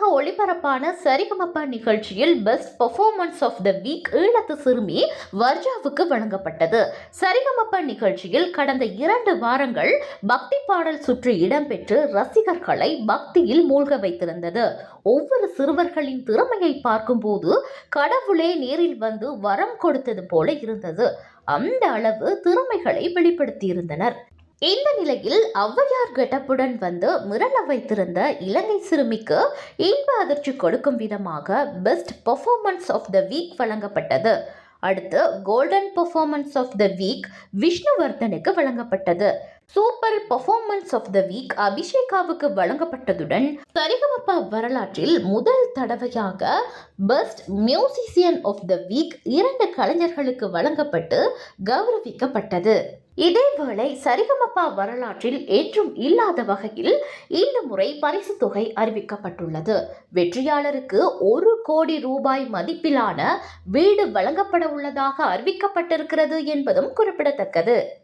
உலக ஒளிபரப்பான சரிகமப்பா நிகழ்ச்சியில் best performance of the week ஈழத்து சிறுமி வர்ஜாவுக்கு வழங்கப்பட்டது. சரிகமப்பா நிகழ்ச்சியில் கடந்த இரண்டு வாரங்கள் பக்தி பாடல் சுற்று இடம்பெற்று ரசிகர்களை பக்தியில் மூழ்க வைத்திருந்தது. ஒவ்வொரு சிறுவர்களின் திறமையை பார்க்கும்போது கடவுளே நேரில் வந்து வரம் கொடுத்தது போல இருந்தது. அந்த அளவு திறமைகளை வெளிப்படுத்தியிருந்தனர். இந்த நிலையில் ஔவையார் கெட்டப்புடன் வந்து மிரள வைத்திருந்த இலங்கை சிறுமிக்கு இன்ப அதிர்ச்சி கொடுக்கும் விதமாக best performance of the week வழங்கப்பட்டது. அடுத்து golden performance of the week விஷ்ணுவர்தனுக்கு வழங்கப்பட்டது. Super performance of the week அபிஷேகாவுக்கு வழங்கப்பட்டதுடன் சரிகமப்பா வரலாற்றில் முதல் தடவையாக best musician of the week இரண்டு கலைஞர்களுக்கு வழங்கப்பட்டு கௌரவிக்கப்பட்டது. இதேவேளை சரிகமப்பா வரலாற்றில் ஏற்றும் இல்லாத வகையில் இந்த முறை பரிசு தொகை அறிவிக்கப்பட்டுள்ளது. வெற்றியாளருக்கு ஒரு கோடி ரூபாய் மதிப்பிலான வீடு வழங்கப்பட உள்ளதாக அறிவிக்கப்பட்டிருக்கிறது என்பதும் குறிப்பிடத்தக்கது.